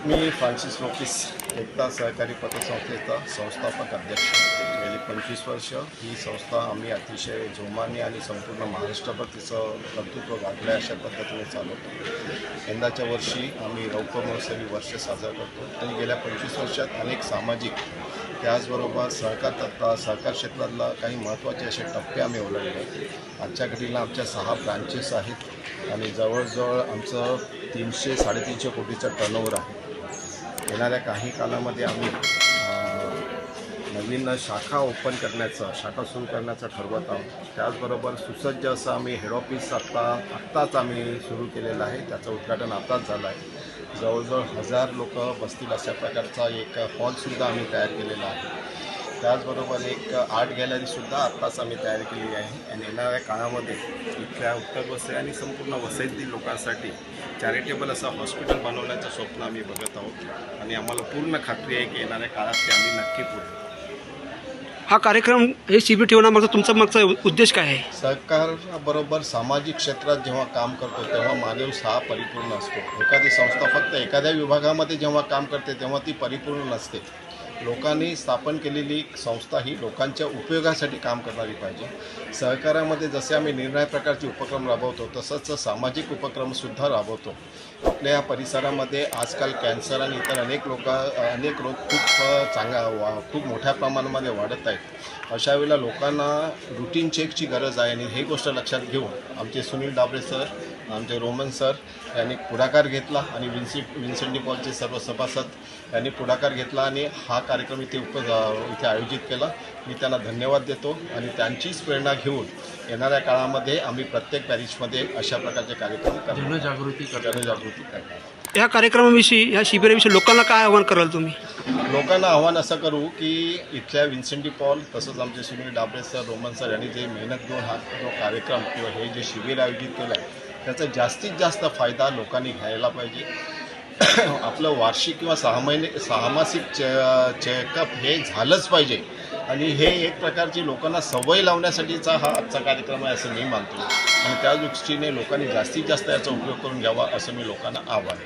मी Francis लोकिस एकता सहकारी पतसंस्थेचा संस्थापक अध्यक्ष गेली पंचवीस वर्ष ही संस्था आम्ही अतिशय जोमाने आणि संपूर्ण महाराष्ट्रभर तिचं कर्तृत्व गाठलं अशा पद्धतीने चालवतो यंदाच्या वर्षी आम्ही रौप्य महोत्सवी वर्ष साजरा करतो आणि गेल्या पंचवीस वर्षात अनेक सामाजिक त्याचबरोबर सहकार तत्व सहकार क्षेत्रातला काही महत्त्वाचे असे टप्पे आम्ही ओलांडले. आजच्या घडीला आमच्या सहा ब्रांचेस आहेत आणि जवळजवळ आमचं तीनशे साडेतीनशे कोटीचं टर्नओव्हर आहे. येणाऱ्या काही कालामध्ये आम्ही नवीन शाखा ओपन करण्याचं शाखा सुरू करण्याचं ठरवत आहोत. त्याचबरोबर सुसज्ज असं आम्ही हेड ऑफिस आत्ता आत्ताच आम्ही सुरू केलेलं आहे. त्याचं उद्घाटन आत्ताच झालं आहे. जवळजवळ हजार लोक बसतील अशा प्रकारचा एक हॉलसुद्धा आम्ही तयार केलेला आहे. त्याचबरोबर एक आर्ट गॅलरीसुद्धा आत्ताच आम्ही तयार केलेली आहे. आणि येणाऱ्या काळामध्ये इथल्या उत्तर वसई आणि संपूर्ण वसईतील लोकांसाठी चॅरिटेबल असं हॉस्पिटल बनवण्याचं स्वप्न आम्ही बघत आहोत. आणि आम्हाला पूर्ण खात्री आहे की येणाऱ्या काळात ते आम्ही नक्की पूर्ण करू. हा कार्यक्रम हे शिबिर ठेवण्यामागचा तुमचा मागचा उद्देश काय आहे? सरकारबरोबर सामाजिक क्षेत्रात जेव्हा काम करतो तेव्हा माणूस हा परिपूर्ण असतो. एखादी संस्था फक्त एखाद्या विभागामध्ये जेव्हा काम करते तेव्हा ती परिपूर्ण नसते. लोकांनी स्थापन केलेली संस्था ही लोकांच्या उपयोगासाठी काम करणारी पाहिजे. सहकारामध्ये जसे आम्ही निर्णय प्रकारचे उपक्रम राबवतो तसंच सामाजिक उपक्रमसुद्धा राबवतो. आपल्या या परिसरामध्ये आजकाल कॅन्सर आणि इतर अनेक लोक अनेक रोग खूप चांगला वा खूप मोठ्या प्रमाणामध्ये वाढत आहेत. अशा वेळेला लोकांना रुटीन चेकची गरज आहे आणि हे गोष्ट लक्षात घेऊन आमचे सुनील डाबरे सर आमचे रोमन सर यांनी पुढाकार घेतला आणि विन्सी विन्सेंटी पॉलचे सर्व सभासद यांनी पुढाकार घेतला आणि हा कार्यक्रम इथे उप इथे आयोजित केला. मी त्यांना धन्यवाद देतो आणि त्यांचीच प्रेरणा घेऊन येणाऱ्या काळामध्ये आम्ही प्रत्येक पॅरिसमध्ये अशा प्रकारचे कार्यक्रम जनजागृती जनजागृती करणार. या कार्यक्रमाविषयी या शिबिराविषयी लोकांना काय आवाहन कराल तुम्ही? लोकांना आव्हान असं करू की इथल्या विन्सेंटी पॉल तसंच आमचे Sunil Dabre sir Roman sir यांनी जे मेहनत घेऊन हा जो कार्यक्रम किंवा हे जे शिबिर आयोजित केलं आहे त्याचा जास्तीत जास्त फायदा लोकांनी घ्यायला पाहिजे. आपलं वार्षिक किंवा सहा महिने सहामासिक चे चेकअप हे झालंच पाहिजे. आणि हे एक प्रकारची लोकांना सवय लावण्यासाठीचा हा आजचा कार्यक्रम आहे असं मी मानतो. आणि त्या दृष्टीने लोकांनी जास्तीत जास्त याचा उपयोग करून घ्यावा असं मी लोकांना आव्हान